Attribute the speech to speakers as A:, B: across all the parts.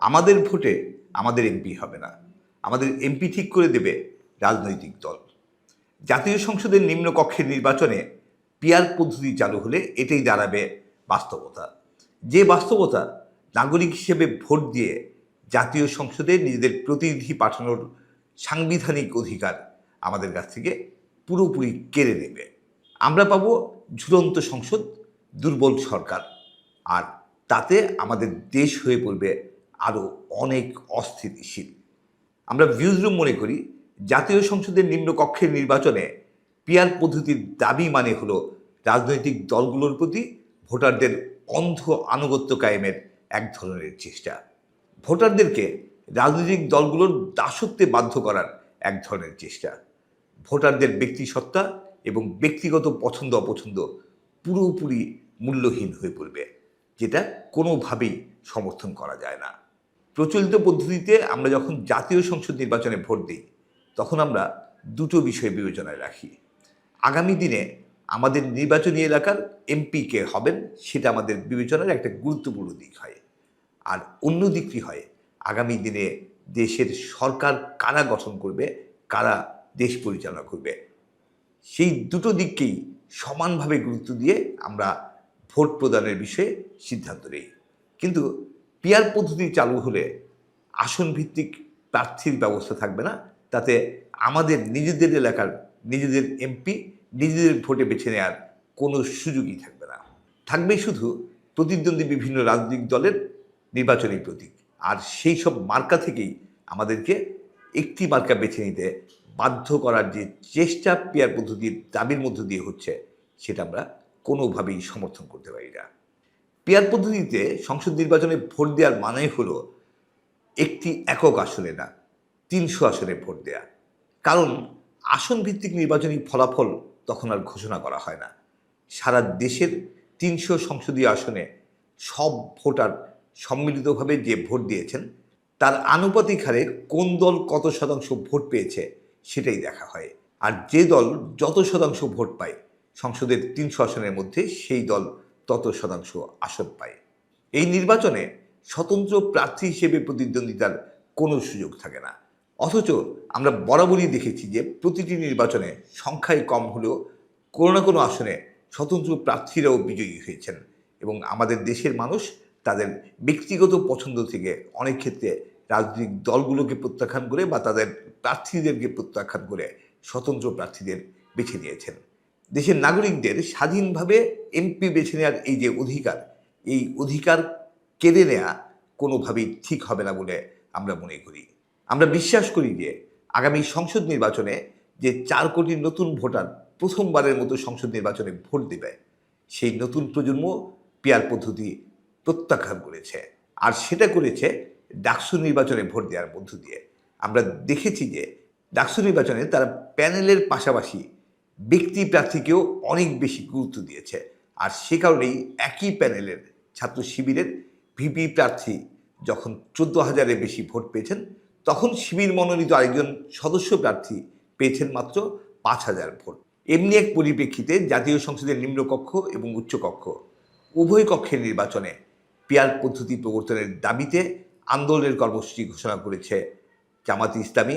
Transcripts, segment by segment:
A: আমাদের ভোটে আমাদের এমপি হবে না। আমাদের এমপি ঠিক করে দেবে রাজনৈতিক দল। জাতীয় সংসদের নিম্নকক্ষের নির্বাচনে পিয়ার পদ্ধতি চালু হলে এটাই দাঁড়াবে বাস্তবতা। যে বাস্তবতা নাগরিক হিসেবে ভোট দিয়ে জাতীয় সংসদে নিজেদের প্রতিনিধি পাঠানোর সাংবিধানিক অধিকার আমাদের কাছ থেকে পুরোপুরি কেড়ে নেবে। আমরা পাবো ঝুলন্ত সংসদ, দুর্বল সরকার। আর তাতে আমাদের দেশ হয়ে পড়বে আরও অনেক অস্থিতিশীল। আমরা ভিউজরুম মনে করি, জাতীয় সংসদের নিম্নকক্ষের নির্বাচনে পিয়ার পদ্ধতির দাবি মানে হলো রাজনৈতিক দলগুলোর প্রতি ভোটারদের অন্ধ আনুগত্য কায়েমের এক ধরনের চেষ্টা। ভোটারদেরকে রাজনৈতিক দলগুলোর দাসত্বে বাধ্য করার এক ধরনের চেষ্টা। ভোটারদের ব্যক্তিসত্তা এবং ব্যক্তিগত পছন্দ অপছন্দ পুরোপুরি মূল্যহীন হয়ে পড়বে, যেটা কোনোভাবেই সমর্থন করা যায় না। প্রচলিত পদ্ধতিতে আমরা যখন জাতীয় সংসদ নির্বাচনে ভোট দিই, তখন আমরা দুটো বিষয় বিবেচনায় রাখি। আগামী দিনে আমাদের নির্বাচনী এলাকার এমপি কে হবেন, সেটা আমাদের বিবেচনার একটা গুরুত্বপূর্ণ দিক হয়। আর অন্য দিকটি হয়, আগামী দিনে দেশের সরকার কারা গঠন করবে, কারা দেশ পরিচালনা করবে, সেই দুটো দিককেই সমানভাবে গুরুত্ব দিয়ে আমরা ভোট প্রদানের বিষয়ে সিদ্ধান্ত নিই। কিন্তু পিয়ার পদ্ধতি চালু হলে আসন ভিত্তিক প্রার্থীর ব্যবস্থা থাকবে না। তাতে আমাদের নিজেদের এলাকার নিজেদের এমপি, নিজেদের ভোটে বেছে নেওয়ার কোনো সুযোগই থাকবে না। থাকবে শুধু প্রতিদ্বন্দ্বী বিভিন্ন রাজনৈতিক দলের নির্বাচনী প্রতীক। আর সেই সব মার্কা থেকেই আমাদেরকে একটি মার্কা বেছে নিতে বাধ্য করার যে চেষ্টা পেয়ার পদ্ধতির দাবির মধ্য দিয়ে হচ্ছে, সেটা আমরা কোনোভাবেই সমর্থন করতে পারি না। পেয়ার পদ্ধতিতে সংসদ নির্বাচনে ভোট দেওয়ার মানে হলো একটি একক আসনে না, তিনশো আসনে ভোট দেয়া। কারণ আসন ভিত্তিক নির্বাচনী ফলাফল তখন আর ঘোষণা করা হয় না। সারা দেশের তিনশো সংসদীয় আসনে সব ভোটার সম্মিলিতভাবে যে ভোট দিয়েছেন, তার আনুপাতিক হারে কোন দল কত শতাংশ ভোট পেয়েছে সেটাই দেখা হয়। আর যে দল যত শতাংশ ভোট পায়, সংসদের তিনশো আসনের মধ্যে সেই দল তত শতাংশ আসন পায়। এই নির্বাচনে স্বতন্ত্র প্রার্থী হিসেবে প্রতিদ্বন্দ্বিতার কোনো সুযোগ থাকে না। অথচ আমরা বরাবরই দেখেছি যে প্রতিটি নির্বাচনে সংখ্যায় কম হলেও কোনো না কোনো আসনে স্বতন্ত্র প্রার্থীরাও বিজয়ী হয়েছেন এবং আমাদের দেশের মানুষ তাদের ব্যক্তিগত পছন্দ থেকে অনেক ক্ষেত্রে রাজনৈতিক দলগুলোকে প্রত্যাখ্যান করে বা তাদের প্রার্থীদেরকে প্রত্যাখ্যান করে স্বতন্ত্র প্রার্থীদের বেছে নিয়েছেন। দেশের নাগরিকদের স্বাধীনভাবে এমপি বেছে নেওয়ার এই যে অধিকার, এই অধিকার কেড়ে নেওয়া কোনোভাবেই ঠিক হবে না বলে আমরা মনে করি। আমরা বিশ্বাস করি যে আগামী সংসদ নির্বাচনে যে চার কোটি নতুন ভোটার প্রথমবারের মতো সংসদ নির্বাচনে ভোট দেবে, সেই নতুন প্রজন্ম পিয়ার পদ্ধতি প্রত্যাখ্যান করেছে। আর সেটা করেছে ডাকসু নির্বাচনে ভোট দেওয়ার মধ্য দিয়ে। আমরা দেখেছি যে ডাকসু নির্বাচনে তারা প্যানেলের পাশাপাশি ব্যক্তি প্রার্থীকেও অনেক বেশি গুরুত্ব দিয়েছে। আর সে কারণেই একই প্যানেলের ছাত্র শিবিরের ভিপি প্রার্থী যখন চোদ্দ হাজারের বেশি ভোট পেয়েছেন, তখন শিবির মনোনীত আরেকজন সদস্য প্রার্থী পেয়েছেন মাত্র পাঁচ হাজার ভোট। এমনি এক পরিপ্রেক্ষিতে জাতীয় সংসদের নিম্নকক্ষ এবং উচ্চকক্ষ উভয় কক্ষের নির্বাচনে পিয়ার পদ্ধতি প্রবর্তনের দাবিতে আন্দোলনের কর্মসূচি ঘোষণা করেছে জামাত ইসলামী।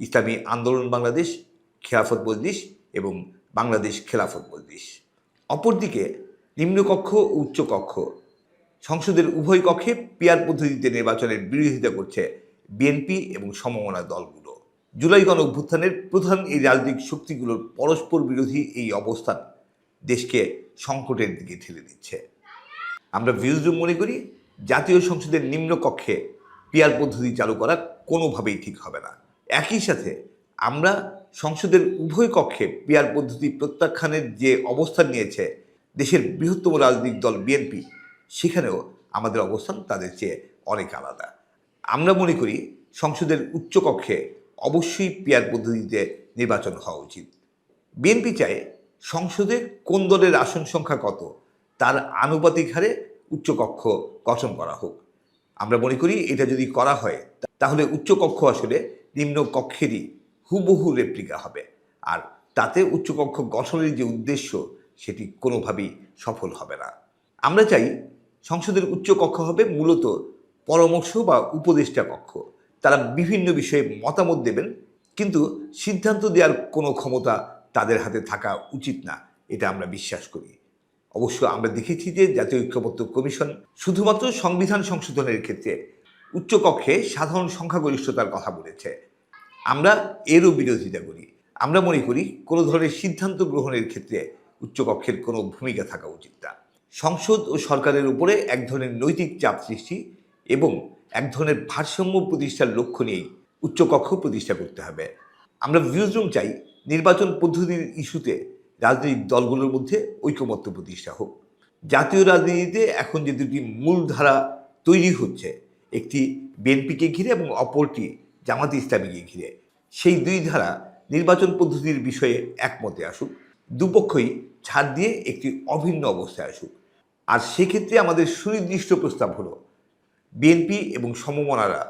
A: ইসলামী আন্দোলন বাংলাদেশ, খেলাফত মজলিস এবং বাংলাদেশ খেলাফত মজলিস অপরদিকে নিম্নকক্ষ ও উচ্চকক্ষ। সংসদের উভয় কক্ষে পিয়ার পদ্ধতিতে নির্বাচনের বিরোধিতা করছে বিএনপি এবং সমমনা দলগুলো। জুলাই গণ অভ্যুত্থানের প্রধান এই রাজনৈতিক শক্তিগুলোর পরস্পর বিরোধী এই অবস্থান দেশকে সংকটের দিকে ঠেলে দিচ্ছে। আমরা ভিউজরুম মনে করি, জাতীয় সংসদের নিম্নকক্ষে পিয়ার পদ্ধতি চালু করা কোনোভাবেই ঠিক হবে না। একই সাথে আমরা সংসদের উভয় কক্ষে পিয়ার পদ্ধতি প্রত্যাখ্যানের যে অবস্থান নিয়েছে দেশের বৃহত্তম রাজনৈতিক দল বিএনপি, সেখানেও আমাদের অবস্থান তাদের চেয়ে অনেক আলাদা। আমরা মনে করি সংসদের উচ্চকক্ষে অবশ্যই পিয়ার পদ্ধতিতে নির্বাচন হওয়া উচিত। বিএনপি চায় সংসদে কোন দলের আসন সংখ্যা কত, তার আনুপাতিক হারে উচ্চকক্ষ গঠন করা হোক। আমরা মনে করি এটা যদি করা হয়, তাহলে উচ্চকক্ষ আসলে নিম্ন কক্ষেরই হুবহু রেপ্লিকা হবে। আর তাতে উচ্চকক্ষ গঠনের যে উদ্দেশ্য, সেটি কোনোভাবেই সফল হবে না। আমরা চাই সংসদের উচ্চকক্ষ হবে মূলত পরামর্শ বা উপদেষ্টা কক্ষ। তারা বিভিন্ন বিষয়ে মতামত দেবেন, কিন্তু সিদ্ধান্ত দেওয়ার কোনো ক্ষমতা তাদের হাতে থাকা উচিত না, এটা আমরা বিশ্বাস করি। অবশ্য আমরা দেখেছি যে জাতীয় ঐক্যমত্য কমিশন শুধুমাত্র সংবিধান সংশোধনের ক্ষেত্রে উচ্চকক্ষে সাধারণ সংখ্যাগরিষ্ঠতার কথা বলেছে। আমরা এরও বিরোধিতা করি। আমরা মনে করি কোনো ধরনের সিদ্ধান্ত গ্রহণের ক্ষেত্রে উচ্চকক্ষের কোনো ভূমিকা থাকা উচিত না। সংসদ ও সরকারের উপরে এক ধরনের নৈতিক চাপ সৃষ্টি এবং এক ধরনের ভারসাম্য প্রতিষ্ঠার লক্ষ্য নিয়েই উচ্চকক্ষ প্রতিষ্ঠা করতে হবে। আমরা ভিউজরুম চাই নির্বাচন পদ্ধতির ইস্যুতে রাজনৈতিক দলগুলোর মধ্যে ঐকমত্য প্রতিষ্ঠা হোক। জাতীয় রাজনীতিতে এখন যে দুটি মূল ধারা তৈরি হচ্ছে, একটি বিএনপিকে ঘিরে এবং অপরটি জামাত ইসলামীকে ঘিরে। সেই দুই ধারা নির্বাচন পদ্ধতির বিষয়ে একমতে আসুক, দুপক্ষই ছাড় দিয়ে একটি অভিন্ন অবস্থায় আসুক। আর সেক্ষেত্রে আমাদের সুনির্দিষ্ট প্রস্তাব হলো, বিএনপি এবং সমমনারা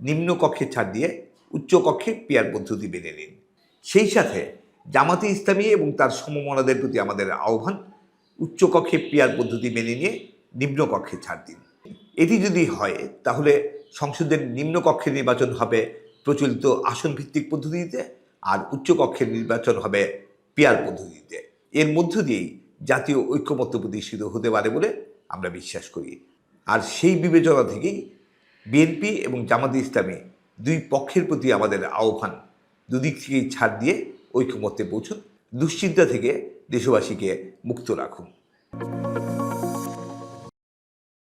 A: নিম্নকক্ষে ছাড় দিয়ে উচ্চকক্ষে পেয়ার পদ্ধতি মেনে নিন। সেই সাথে জামাতে ইসলামী এবং তার সমমনাদের প্রতি আমাদের আহ্বান উচ্চকক্ষে পেয়ার পদ্ধতি মেনে নিয়ে নিম্নকক্ষে ছাড় দিন। এটি যদি হয়, তাহলে সংসদের নিম্নকক্ষের নির্বাচন হবে প্রচলিত আসন ভিত্তিক পদ্ধতিতে আর উচ্চকক্ষের নির্বাচন হবে পেয়ার পদ্ধতিতে। এর মধ্য দিয়েই জাতীয় ঐক্যমত্য প্রতিষ্ঠিত হতে পারে বলে আমরা বিশ্বাস করি। আর সেই বিবেচনা থেকেই বিএনপি এবং জামাত ইসলামী দুই পক্ষের প্রতি আমাদের আহ্বান, দুদিক থেকেই ছাড় দিয়ে ঐক্যমত্যে পৌঁছুন, দুশ্চিন্তা থেকে দেশবাসীকে মুক্ত রাখুন।